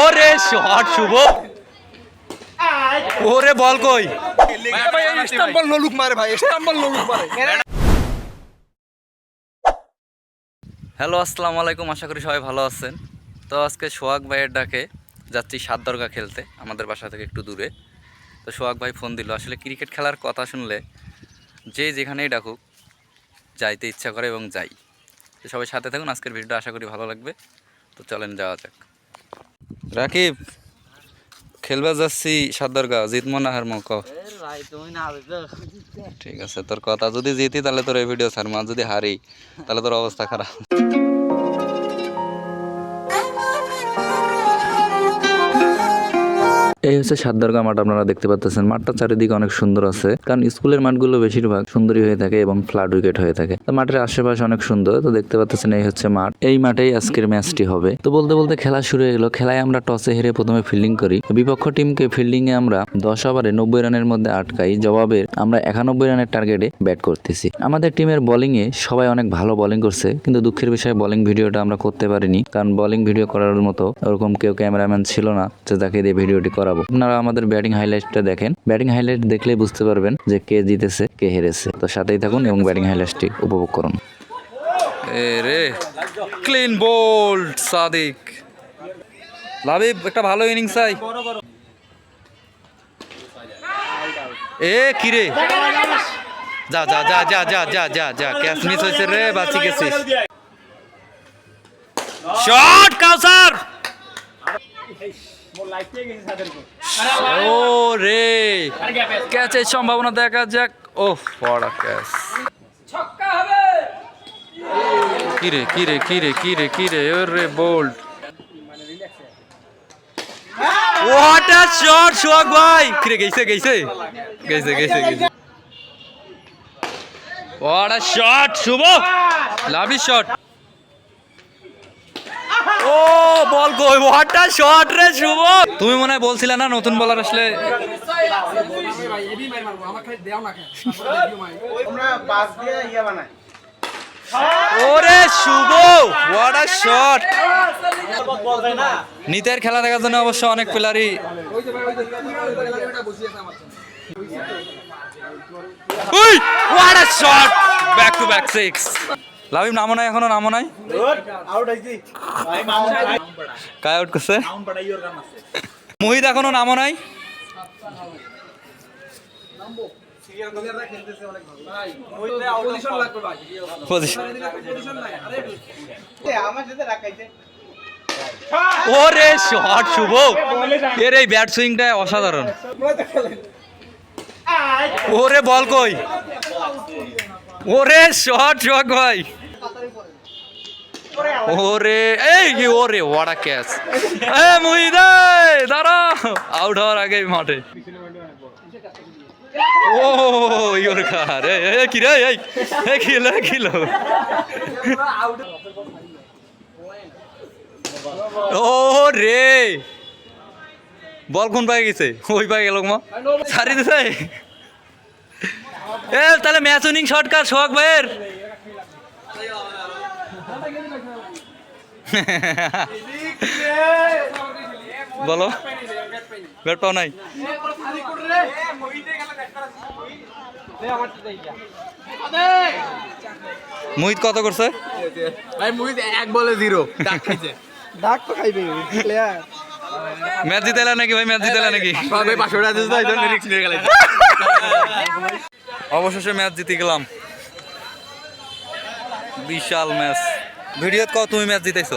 ওরে শট শুভ। ওরে বল কই? ইস্তাম্বুল নলুক মারে ভাই ইস্তাম্বুল নলুক মারে। হ্যালো আসসালামু আলাইকুম আশা করি সবাই ভালো আছেন। তো আজকে সোহাগ ভাইয়ের ডাকে যাচ্ছি সাত দরগা খেলতে আমাদের বাসা থেকে একটু দূরে। তো সোহাগ ভাই ফোন দিল আসলে ক্রিকেট খেলার কথা শুনলে যে যেখানেই ডাকুক যাইতে ইচ্ছা করে এবং যাই। তো সবাই সাথে থাকুন আজকের ভিডিওটা আশা করি ভালো লাগবে। তো চলেন, যাওয়া যাক। রাকিব, খেলবা যাচ্ছি জিত জিতমো না হারমো ক ঠিক আছে, তোর কথা যদি জিতি তাহলে তোর এই ভিডিও ছাড়বো যদি হারি, তাহলে তোর অবস্থা খারাপ। এই হচ্ছে সাতদরগা মাঠ, আপনারা দেখতে পাচ্ছেন মাঠটা চারিদিকে অনেক সুন্দর আছে। কারণ স্কুলের মাঠগুলো বেশিরভাগ সুন্দরী হয়ে থাকে এবং ফ্ল্যাট উইকেট হয়ে থাকে। তো মাঠের আশেপাশে অনেক সুন্দর। তো দেখতে পাচ্ছেন এই হচ্ছে মাঠ। এই মাঠেই আজকের ম্যাচটি হবে। তো বলতে বলতে খেলা শুরু হয়ে গেল। খেলায় আমরা টসে হেরে প্রথমে ফিল্ডিং করি। বিপক্ষ টিমকে ফিল্ডিং এ আমরা দশ ওভারে নব্বই রানের মধ্যে আটকাই। জবাবে আমরা একানব্বই রানের টার্গেটে ব্যাট করতেছি। আমাদের টিমের বোলিং এ সবাই অনেক ভালো বোলিং করছে। কিন্তু দুঃখের বিষয়ে বোলিং ভিডিওটা আমরা করতে পারিনি। কারণ বোলিং ভিডিও করার মতো ওরকম কেউ ক্যামেরাম্যান ছিল না যে তাকে দিয়ে ভিডিওটি করাবো আপনারা আমাদের ব্যাটিং হাইলাইটটা দেখেন। ব্যাটিং হাইলাইট দেখলেই বুঝতে পারবেন যে কে জিতেছে, কে হেরেছে। তো সাথেই থাকুন এবং ব্যাটিং হাইলাইটটি উপভোগ করুন। রে ক্লিন বোল্ড সাদিক। লাবিব, একটা ভালো ইনিংস চাই এ কিরে যা যা যা যা যা যা যা যা ক্যাচ মিস হয়েছে রে, বাঁচি গেছিস। শট কাউসার! ও রে ক্যাচের সম্ভাবনা দেখা যাক ও বড় ক্যাচ কিরে কিরে কিরে কিরে কিরে ওরে bold what a shot Sohag ভাই কিরে গেছে গেছে গেছে গেছে গেছে what a shot Shuvo lovely shot O ball কই হোয়াট শট রে শুভ। তুমি মনে হয় বলছিলে না নতুন বলার আসলে? ইয়া ওরে শুভ হোয়াট আ শট নিতের খেলা দেখার জন্য অবশ্য অনেক প্লেয়ারই we what a shot back to back six লাভিম নামো নাই এখনও নামো নাই? কায় আউট করছে? মোহিত এখনও নামো নাই? ওরে শট শুভ। এর এই ব্যাট সুইংটা অসাধারণ। ওরে বল কই? ওরে শট শট ভাই ওরে এই কি ওরে ওয়াটা ক্যাচ এ মুহিদ এই, দাঁড়া আউট হওয়ার আগে মাঠে। ও ইয়োর কার এ এ, কি রে এই এ কিলো কিলো ও রে বল কোন পায়ে গেছে? ওই পায়ে গেল মা। ছাড়ি দিছে। এ তাহলে ম্যাচ উইনিং শট কার? সোহাগ ভাইয়ের? বলো। ব্যাট পাও নাই। মোহিত কত করছে? ভাই মুহিত এক বলে জিরো ডাক খাইছে। ডাক তো খাইবে প্লেয়ার ম্যাচ জিতেলা নাকি ভাই? ম্যাচ জিতেলা নাকি? ভাই পাঁচশো টাকা দিতে অবশেষে ম্যাচ জিতে গেলাম। বিশাল ম্যাচ। ভিডিওত কও তুমি ম্যাচ জিতেছো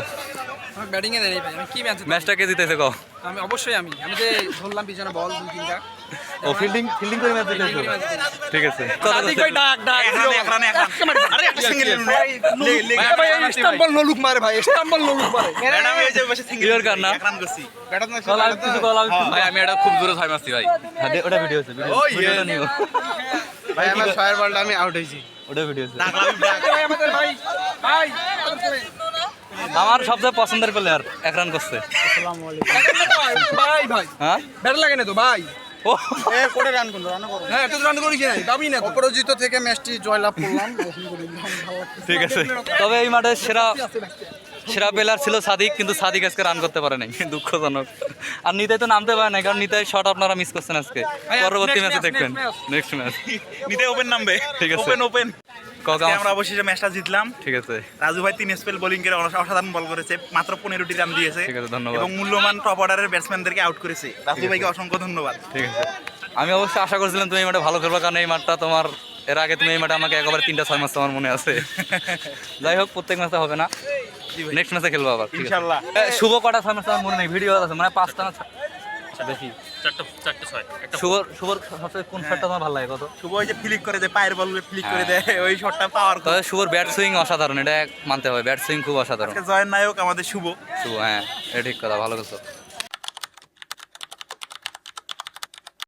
ব্যাটিং এ দেরি ভাই আমি কি ম্যাচ ম্যাচটা কে জিতেছে কও? আমি অবশ্যই আমি। আমি যে ধরলাম পিছনে বল দুই তিনটা ও ফিল্ডিং ফিল্ডিং করে ম্যাচ জিতেছো ঠিক আছে। সাদিক ভাই ডাক ডাক। আরে একটা সিঙ্গেল ভাই ইস্তাম্বুল নলুক মারে ভাই ইস্তাম্বুল নলুক মারে। ক্লিয়ার কার না? ব্যাটার না কল আউট কিছু কল আউট ভাই আমি এটা খুব জোরে ছয় মারছি ভাই। হ্যাঁ ওটা ভিডিও আছে ভিডিওটা নিও। ভাই আমার ছয়ের বলটা আমি আউট হইছি ওটা ভিডিও আছে। ভাই আমাদের ভাই ভাই। আমার সবচেয়ে পছন্দের প্লেয়ার এক রান করছে ভাই ভাই। হ্যাঁ? ব্যাট লাগে না তো ভাই। এ কোটে রান করল? রান করো। হ্যাঁ এত রান করি না দাবি না অপরাজিত থেকে ম্যাচটি জয়লাভ করলাম। আলহামদুলিল্লাহ ভালো লাগছে ঠিক আছে। তবে এই মাঠে সেরা সেরা প্লেয়ার ছিল সাদিক কিন্তু সাদিক আজকে রান করতে পারে নাই। দুঃখজনক। আর নিতাই তো নামতে পারে না কারণ নিতাই শট আপনারা মিস করছেন আজকে। পরবর্তী ম্যাচে দেখবেন। নেক্সট ম্যাচ নিতে ওপেন নামবে। ঠিক আছে। ওপেন ওপেন আমরা অবশেষে ম্যাচটা জিতলাম। ঠিক আছে। রাজু ভাই তিন স্পেল বোলিং করে অসাধারণ বল করেছে। মাত্র পনেরোটি রান দিয়েছে। ঠিক আছে, ধন্যবাদ। এবং মূল্যবান টপ অর্ডারের ব্যাটসম্যানদেরকে আউট করেছে। রাজু ভাইকে অসংখ্য ধন্যবাদ। ঠিক আছে। আমি অবশ্যই আশা করছিলাম তুমি এই মাঠে ভালো খেলবে কারণ এই মাঠটা তোমার এর আগে তুমি এই মাঠে আমাকে একবার তিনটা ছয় মাস তোমার মনে আছে। যাই হোক প্রত্যেক ম্যাচে হবে না। নেক্সট ম্যাচে খেলব আবার ইনশাল্লাহ। শুভ কটা ছয় মাস আমার মনে নেই? ভিডিও আছে মানে পাঁচটা বেশি। চারটা চারটে ছয় একটা শুভর শুভর সবচেয়ে কোন শটটা তোমার ভালো লাগে কত? শুভ ওই যে ফ্লিক করে দেয় পায়ের বল ফ্লিক করে দেয় ওই শটটা পাওয়ার তবে শুভর ব্যাট সুইং অসাধারণ এটা মানতে হবে ব্যাট সুইং খুব অসাধারণ। জয়ের নায়ক আমাদের শুভ। শুভ হ্যাঁ এটা ঠিক কথা ভালো কথা